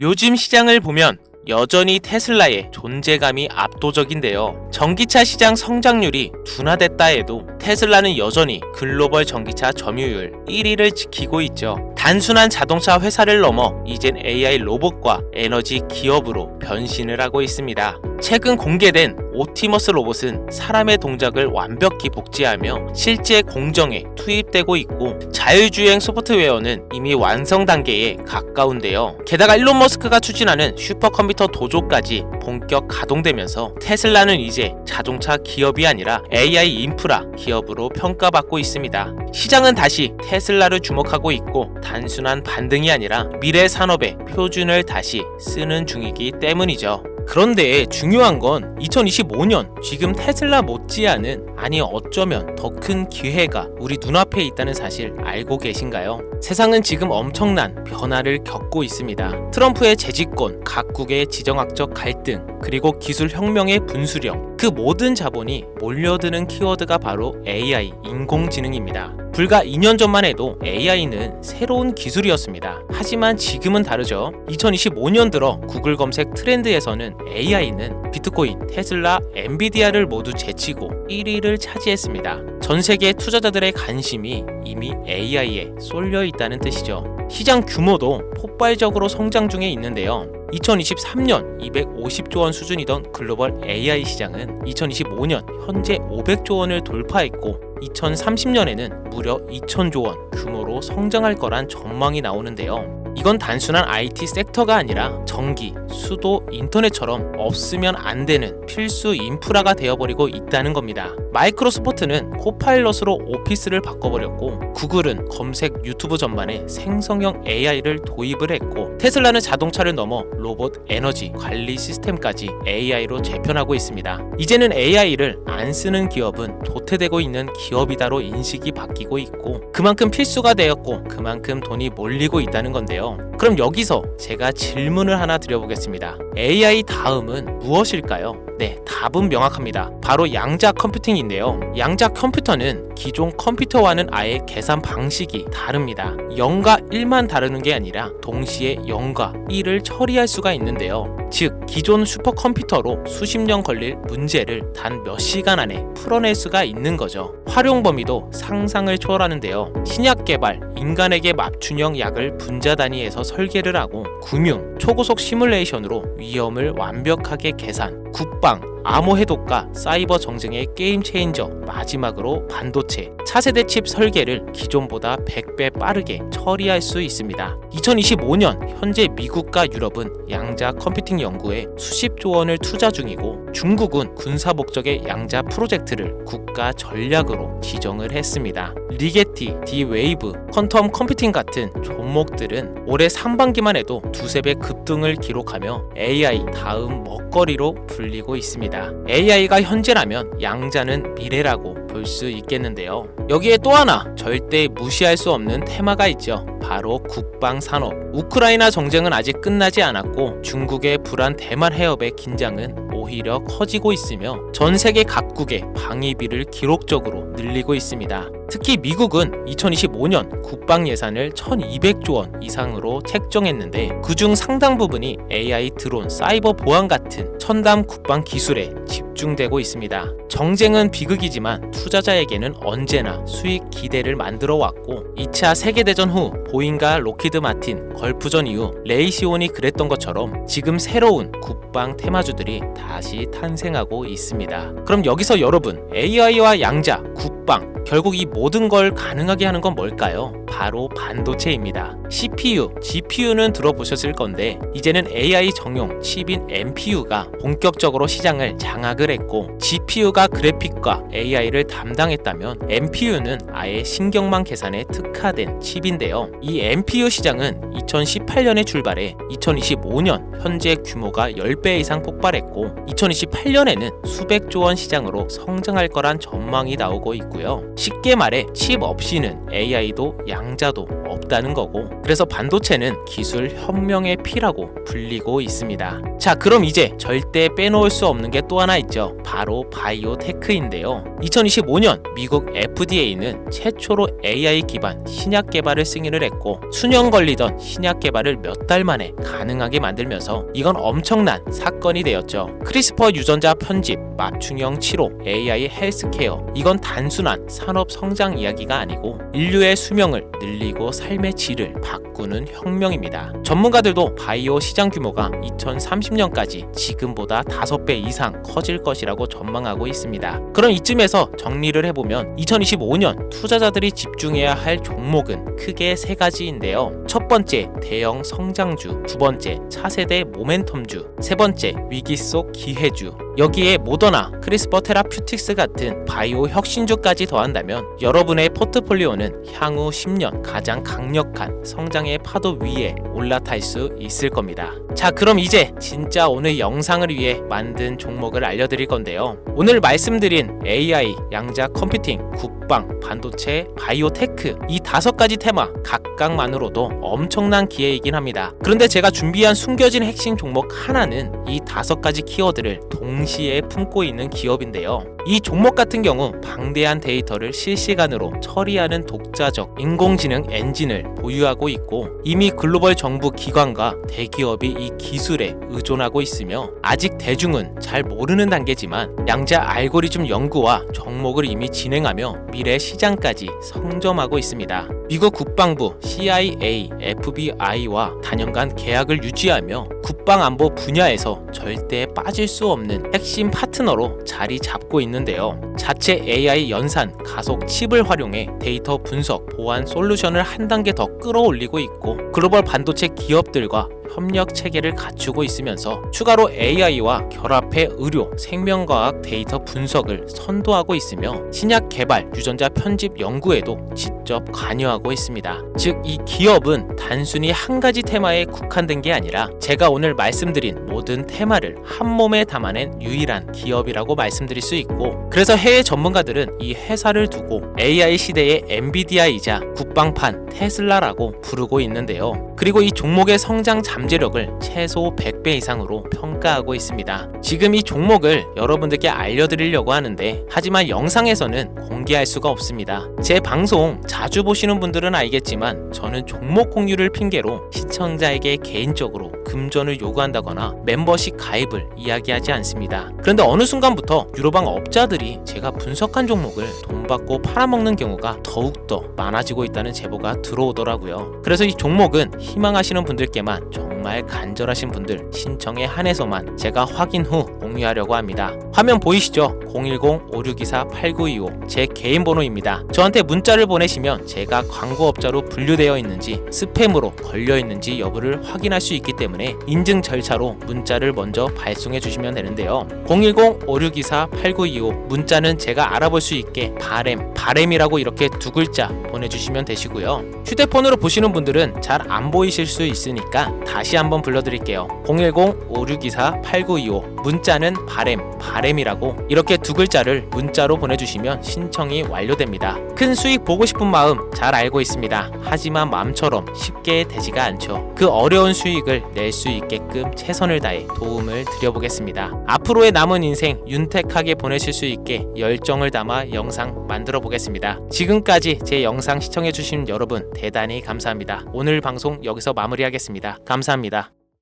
요즘 시장을 보면 여전히 테슬라의 존재감이 압도적인데요. 전기차 시장 성장률이 둔화됐다 해도 테슬라는 여전히 글로벌 전기차 점유율 1위를 지키고 있죠. 단순한 자동차 회사를 넘어 이젠 AI 로봇과 에너지 기업으로 변신을 하고 있습니다. 최근 공개된 오티머스 로봇은 사람의 동작을 완벽히 복제하며 실제 공정에 투입되고 있고 자율주행 소프트웨어는 이미 완성 단계에 가까운데요. 게다가 일론 머스크가 추진하는 슈퍼컴퓨터 도조까지 본격 가동되면서 테슬라는 이제 자동차 기업이 아니라 AI 인프라 기업으로 평가받고 있습니다. 시장은 다시 테슬라를 주목하고 있고 단순한 반등이 아니라 미래 산업의 표준을 다시 쓰는 중이기 때문이죠. 그런데 중요한 건 2025년 지금 테슬라 못지않은 아니 어쩌면 더 큰 기회가 우리 눈앞에 있다는 사실 알고 계신가요? 세상은 지금 엄청난 변화를 겪고 있습니다. 트럼프의 재집권, 각국의 지정학적 갈등, 그리고 기술 혁명의 분수령, 그 모든 자본이 몰려드는 키워드가 바로 AI, 인공지능입니다. 불과 2년 전만 해도 AI는 새로운 기술이었습니다. 하지만 지금은 다르죠. 2025년 들어 구글 검색 트렌드에서는 AI는 비트코인, 테슬라, 엔비디아를 모두 제치고 1위를 차지했습니다. 전 세계 투자자들의 관심이 이미 AI에 쏠려 있다는 뜻이죠. 시장 규모도 폭발적으로 성장 중에 있는데요. 2023년 250조 원 수준이던 글로벌 AI 시장은 2025년 현재 500조 원을 돌파했고 2030년에는 무려 2천조 원 규모로 성장할 거란 전망이 나오는데요. 이건 단순한 IT 섹터가 아니라 전기, 수도, 인터넷처럼 없으면 안 되는 필수 인프라가 되어버리고 있다는 겁니다. 마이크로소프트는 코파일럿으로 오피스를 바꿔버렸고 구글은 검색 유튜브 전반에 생성형 AI를 도입을 했고 테슬라는 자동차를 넘어 로봇 에너지 관리 시스템까지 AI로 재편하고 있습니다. 이제는 AI를 안 쓰는 기업은 도태되고 있는 기업이다로 인식이 바뀌고 있고 그만큼 필수가 되었고 그만큼 돈이 몰리고 있다는 건데요. Chill. 그럼 여기서 제가 질문을 하나 드려보겠습니다. AI 다음은 무엇일까요? 네, 답은 명확합니다. 바로 양자 컴퓨팅인데요. 양자 컴퓨터는 기존 컴퓨터와는 아예 계산 방식이 다릅니다. 0과 1만 다르는 게 아니라 동시에 0과 1을 처리할 수가 있는데요. 즉, 기존 슈퍼컴퓨터로 수십 년 걸릴 문제를 단 몇 시간 안에 풀어낼 수가 있는 거죠. 활용 범위도 상상을 초월하는데요. 신약 개발, 인간에게 맞춤형 약을 분자 단위에서 설계를 하고 금융, 초고속 시뮬레이션으로 위험을 완벽하게 계산, 국방, 암호 해독과 사이버 정쟁의 게임 체인저, 마지막으로 반도체, 차세대 칩 설계를 기존보다 100배 빠르게 처리할 수 있습니다. 2025년 현재 미국과 유럽은 양자 컴퓨팅 연구에 수십조 원을 투자 중이고 중국은 군사 목적의 양자 프로젝트를 국가 전략으로 지정을 했습니다. 리게티, D-웨이브, 퀀텀 컴퓨팅 같은 종목들은 올해 상반기만 해도 두세 배 급등을 기록하며 AI 다음 먹거리로 불 리고 있습니다. AI가 현재라면 양자는 미래라고 볼 수 있겠는데요. 여기에 또 하나 절대 무시할 수 없는 테마가 있죠. 바로 국방 산업. 우크라이나 정쟁은 아직 끝나지 않았고 중국의 불안 대만 해협의 긴장은 오히려 커지고 있으며 전 세계 각국의 방위비를 기록적으로 늘리고 있습니다. 특히 미국은 2025년 국방 예산을 1200조 원 이상으로 책정했는데 그중 상당 부분이 AI 드론, 사이버 보안 같은 첨단 국방 기술에 집 중되고 있습니다. 정쟁은 비극이지만 투자자에게는 언제나 수익 기대를 만들어 왔고 2차 세계대전 후 보잉과 로키드 마틴, 걸프전 이후 레이시온이 그랬던 것처럼 지금 새로운 국방 테마주들이 다시 탄생하고 있습니다. 그럼 여기서 여러분 AI와 양자, 국방 결국 이 모든 걸 가능하게 하는 건 뭘까요? 바로 반도체입니다. CPU, GPU는 들어보셨을 건데 이제는 AI 정용 칩인 NPU가 본격적으로 시장을 장악을 했고 GPU가 그래픽과 AI를 담당했다면 NPU는 아예 신경망 계산에 특화된 칩인데요. 이 NPU 시장은 2018년에 출발해 2025년 현재 규모가 10배 이상 폭발했고 2028년에는 수백조 원 시장으로 성장할 거란 전망이 나오고 있고요. 쉽게 말해 칩 없이는 AI도 양자도 없다는 거고 그래서 반도체는 기술 혁명의 피라고 불리고 있습니다. 자 그럼 이제 절대 빼놓을 수 없는 게 또 하나 있죠. 바로 바이오 테크인데요. 2025년 미국 FDA는 최초로 AI 기반 신약 개발을 승인을 했고 수년 걸리던 신약 개발을 몇 달 만에 가능하게 만들면서 이건 엄청난 사건이 되었죠. 크리스퍼 유전자 편집, 맞춤형 치료, AI 헬스케어 이건 단순한 산업 성장 이야기가 아니고 인류의 수명을 늘리고 삶의 질을 바꾸는 혁명입니다. 전문가들도 바이오 시장 규모가 2030년까지 지금보다 5배 이상 커질 것이라고 전망하고 있습니다. 그럼 이쯤에서 정리를 해보면 2025년 투자자들이 집중해야 할 종목은 크게 세 가지인데요. 첫 번째 대형 성장주, 두 번째 차세대 모멘텀주, 세 번째 위기 속 기회주. 여기에 모더나, 크리스퍼 테라퓨틱스 같은 바이오 혁신주까지 더한다면 여러분의 포트폴리오는 향후 10년 가장 강력한 성장의 파도 위에 올라탈 수 있을 겁니다. 자, 그럼 이제 진짜 오늘 영상을 위해 만든 종목을 알려드릴 건데요. 오늘 말씀드린 AI, 양자 컴퓨팅, 국방, 반도체, 바이오테크 이 다섯 가지 테마 각각만으로도 엄청난 기회이긴 합니다. 그런데 제가 준비한 숨겨진 핵심 종목 하나는 이 다섯 가지 키워드를 동시에 품고 있는 기업인데요. 이 종목 같은 경우 방대한 데이터를 실시간으로 처리하는 독자적 인공지능 엔진을 보유하고 있고 이미 글로벌 정부 기관과 대기업이 이 기술에 의존하고 있으며 아직 대중은 잘 모르는 단계지만 양자 알고리즘 연구와 종목을 이미 진행하며 미래 시장까지 성점하고 있습니다. 미국 국방부 CIA, FBI와 단연간 계약을 유지하며 국방 안보 분야에서 절대 빠질 수 없는 핵심 파트너로 자리 잡고 있는데요. 자체 AI 연산, 가속 칩을 활용해 데이터 분석, 보안 솔루션을 한 단계 더 끌어올리고 있고 글로벌 반도체 기업들과 협력 체계를 갖추고 있으면서 추가로 AI와 결합해 의료, 생명과학 데이터 분석을 선도하고 있으며 신약 개발, 유전자 편집 연구에도 직접 관여하고 있습니다. 즉, 이 기업은 단순히 한 가지 테마에 국한된 게 아니라 제가 오늘 말씀드린 모든 테마를 한 몸에 담아낸 유일한 기업이라고 말씀드릴 수 있고 그래서 해외 전문가들은 이 회사를 두고 AI 시대의 엔비디아이자 국방판 테슬라라고 부르고 있는데요. 그리고 이 종목의 성장 잠 재력을 최소 100배 이상으로 평가하고 있습니다. 지금 이 종목을 여러분들께 알려드리려고 하는데 하지만 영상에서는 공개할 수가 없습니다. 제 방송 자주 보시는 분들은 알겠지만 저는 종목 공유를 핑계로 시청자에게 개인적으로 금전을 요구한다거나 멤버십 가입을 이야기하지 않습니다. 그런데 어느 순간부터 유로방 업자들이 제가 분석한 종목을 돈 받고 팔아먹는 경우가 더욱더 많아지고 있다는 제보가 들어오더라고요. 그래서 이 종목은 희망하시는 분들께만 정말 간절하신 분들 신청에 한해서만 제가 확인 후 공유하려고 합니다. 화면 보이시죠? 010-5624-8925 제 개인 번호입니다. 저한테 문자를 보내시면 제가 광고업자로 분류되어 있는지 스팸으로 걸려 있는지 여부를 확인할 수 있기 때문 에 인증 절차로 문자를 먼저 발송해 주시면 되는데요. 010-5624-8925 문자는 제가 알아볼 수 있게 바램, 바램이라고 이렇게 두 글자 보내주시면 되시고요. 휴대폰으로 보시는 분들은 잘 안 보이실 수 있으니까 다시 한번 불러드릴게요. 010-5624-8925 문자는 바램, 바램이라고 이렇게 두 글자를 문자로 보내주시면 신청이 완료됩니다. 큰 수익 보고 싶은 마음 잘 알고 있습니다. 하지만 마음처럼 쉽게 되지가 않죠. 그 어려운 수익을 낼 수 있게끔 최선을 다해 도움을 드려보겠습니다. 앞으로의 남은 인생 윤택하게 보내실 수 있게 열정을 담아 영상 만들어 보겠습니다. 지금까지 제 영상 시청해주신 여러분 대단히 감사합니다. 오늘 방송 여기서 마무리하겠습니다. 감사합니다.